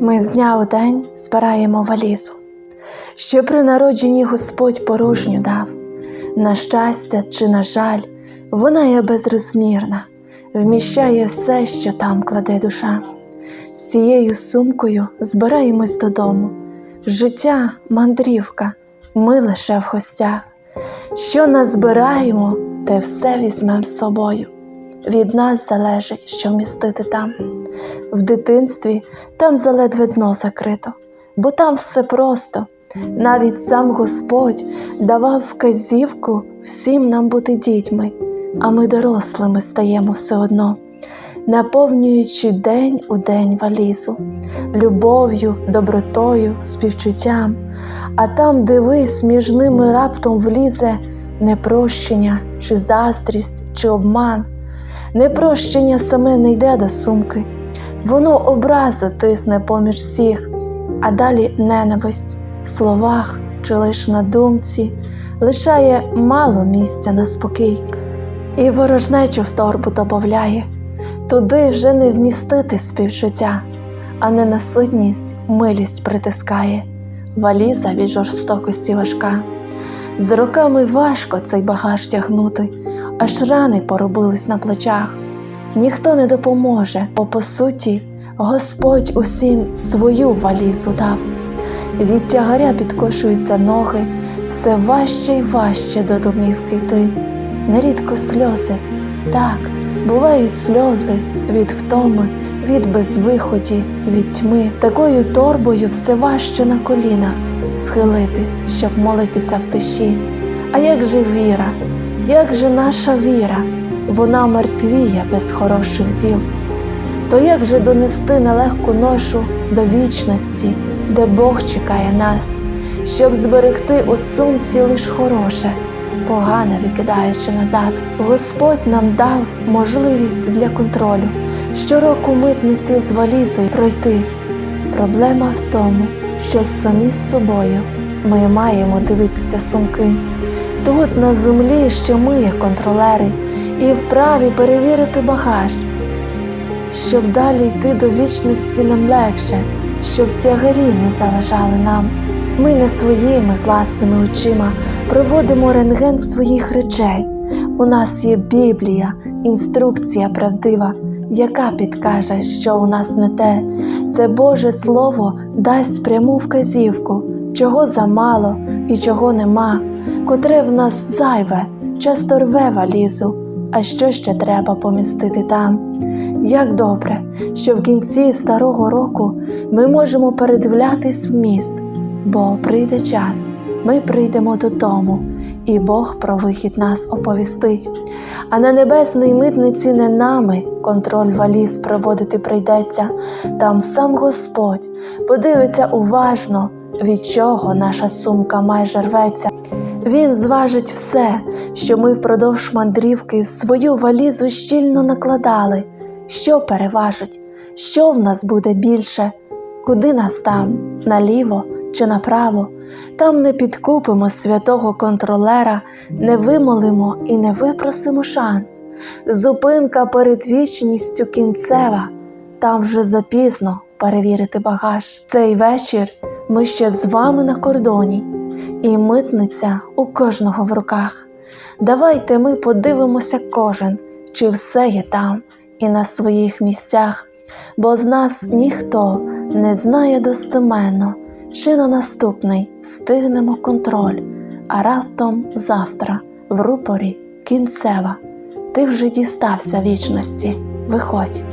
Ми з дня у день збираємо валізу, що при народженні Господь порожню дав. На щастя чи на жаль, вона є безрозмірна, вміщає все, що там кладе душа. З цією сумкою збираємось додому. Життя мандрівка, ми лише в гостях. Що назбираємо, те все візьмем з собою. Від нас залежить, що вмістити там. В дитинстві там заледве дно закрито, бо там все просто. Навіть сам Господь давав вказівку всім нам бути дітьми, а ми дорослими стаємо все одно, наповнюючи день у день валізу, любов'ю, добротою, співчуттям, а там, дивись, між ними раптом влізе непрощення, чи заздрість, чи обман. Непрощення саме не йде до сумки, воно образу тисне поміж всіх, а далі ненависть в словах чи лиш на думці лишає мало місця на спокій, і ворожнечу в торбу добавляє, туди вже не вмістити співчуття, а ненаситність милість притискає, валіза від жорстокості важка. З роками важко цей багаж тягнути, аж рани поробились на плечах. Ніхто не допоможе, бо по суті Господь усім свою валізу дав. Від тягаря підкошуються ноги, все важче й важче до домівки йти. Нерідко сльози, так, бувають сльози від втоми, від безвиході, від тьми. Такою торбою все важче на коліна схилитись, щоб молитися в тиші. А як же віра, як же наша віра? Вона мертвіє без хороших діл. То як же донести нелегку ношу до вічності, де Бог чекає нас, щоб зберегти у сумці лиш хороше, погане викидаючи назад. Господь нам дав можливість для контролю, щороку митницю з валізою пройти. Проблема в тому, що самі з собою ми маємо дивитися сумки. Тут на землі ще ми є контролери і вправі перевірити багаж, щоб далі йти до вічності нам легше, щоб тягарі не заважали нам. Ми не своїми власними очима проводимо рентген своїх речей. У нас є Біблія, інструкція правдива, яка підкаже, що у нас не те. Це Боже Слово дасть пряму вказівку, чого замало і чого нема, котре в нас зайве, часто рве валізу, а що ще треба помістити там. Як добре, що в кінці старого року ми можемо передивлятись в міст, бо прийде час, ми прийдемо додому, і Бог про вихід нас оповістить. А на небесній митниці не нами контроль валіз проводити прийдеться, там сам Господь подивиться уважно, від чого наша сумка майже рветься. Він зважить все, що ми впродовж мандрівки в свою валізу щільно накладали, що переважить, що в нас буде більше, куди нас там, наліво чи направо. Там не підкупимо святого контролера, не вимолимо і не випросимо шанс. Зупинка перед вічністю кінцева, там вже запізно перевірити багаж. Цей вечір ми ще з вами на кордоні, і митниця у кожного в руках. Давайте ми подивимося кожен, чи все є там і на своїх місцях, бо з нас ніхто не знає достеменно, чи на наступний встигнемо контроль, а раптом завтра в рупорі кінцева. Ти вже дістався вічності. Виходь.